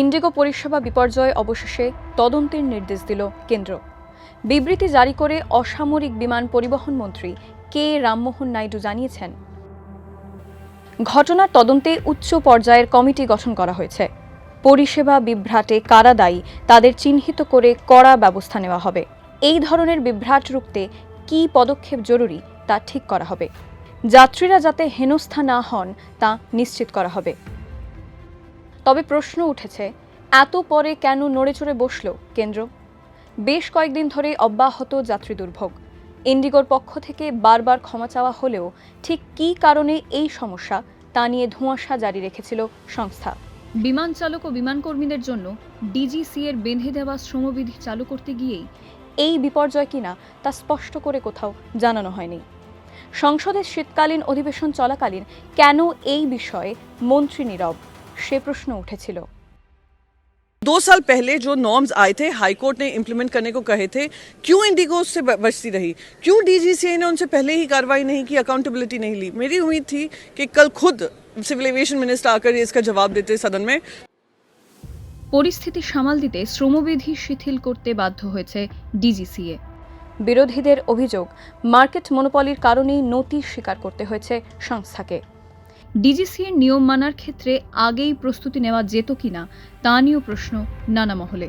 Indigo পরিষেবা বিপর্যয় অবশেষে তদন্তের নির্দেশ দিল কেন্দ্র। বিবৃতি জারি করে অসামরিক বিমান পরিবহন মন্ত্রী কে রামমোহন নাইডু জানিয়েছেন, ঘটনার তদন্তে উচ্চ পর্যায়ের কমিটি গঠন করা হয়েছে। পরিষেবা বিভ্রাটে কারা দায়ী, তাদের চিহ্নিত করে কড়া ব্যবস্থা নেওয়া হবে। এই ধরনের বিভ্রাট রুখতে কী পদক্ষেপ জরুরি তা ঠিক করা হবে। যাত্রীরা যাতে হেনস্থা না হন তা নিশ্চিত করা হবে। তবে প্রশ্ন উঠেছে এত পরে কেন নড়েচড়ে বসল কেন্দ্র? বেশ কয়েকদিন ধরে অব্যাহত যাত্রী দুর্ভোগ। ইন্ডিগোর পক্ষ থেকে বারবার ক্ষমা চাওয়া হলেও ঠিক কী কারণে এই সমস্যা তা নিয়ে ধোঁয়াশা জারি রেখেছিল সংস্থা। বিমান চালক ও বিমান কর্মীদের জন্য ডিজিসি এর বেঁধে দেওয়া শ্রমবিধি চালু করতে গিয়েই এই বিপর্যয় কিনা তা স্পষ্ট করে কোথাও জানানো হয়নি। সংসদের শীতকালীন অধিবেশন চলাকালীন কেন এই বিষয়ে মন্ত্রী নীরব? সে প্রশ্ন উঠেছিল दो साल पहले जो नॉर्म्स आए थे हाई कोर्ट ने इम्प्लीमेंट करने को कहे थे क्यों इंडिगो उससे ब- बचती रही क्यों डीजीसीए ने उनसे पहले ही कार्रवाई नहीं की अकाउंटेबिलिटी नहीं ली मेरी उम्मीद थी कि कल खुद सिविल एविएशन मिनिस्टर आकर ये इसका जवाब देते सदन में পরিস্থিতি সামাল দিতে শ্রমবিধি শিথিল করতে বাধ্য হয়েছে ডিজিসিএ বিরোধীদের অভিযোগ মার্কেট মনোপলির কারণেই নতি স্বীকার করতে হয়েছে সংস্থাকে ডিজিসিএর নিয়ম মানার ক্ষেত্রে আগেই প্রস্তুতি নেওয়া যেত কিনা তা নিয়েও প্রশ্ন নানা মহলে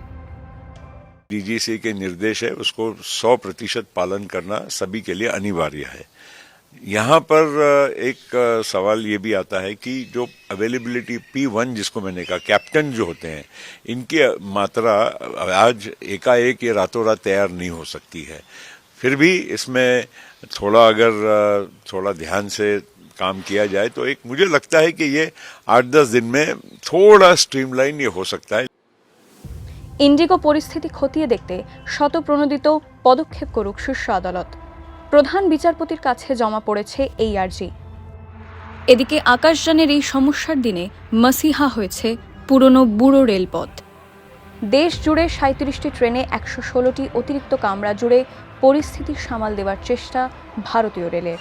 डीजीसी के निर्देश है उसको 100 प्रतिशत पालन करना सभी के लिए अनिवार्य है यहाँ पर अ, एक अ, सवाल ये भी आता है कि जो अवेलेबिलिटी पी वन जिसको मैंने कहा कैप्टन जो होते हैं इनकी मात्रा आज एकाएक ये रातों रात तैयार नहीं हो सकती है फिर भी इसमें थोड़ा अगर अ, थोड़ा ध्यान से काम किया जाए तो एक मुझे लगता है कि ये आठ दस दिन में थोड़ा स्ट्रीमलाइन ये हो सकता है ইন্ডিগো পরিস্থিতি খতিয়ে দেখতে শতপ্রণোদিত পদক্ষেপ করুক শীর্ষ আদালত প্রধান বিচারপতির কাছে জমা পড়েছে এই আর্জি এদিকে আকাশযানের এই সমস্যার দিনে মাসিহা হয়েছে পুরনো বুড়ো রেলপথ দেশ জুড়ে সাঁত্রিশটি ট্রেনে একশো ষোলোটি অতিরিক্ত কামরা জুড়ে পরিস্থিতি সামাল দেওয়ার চেষ্টা ভারতীয় রেলের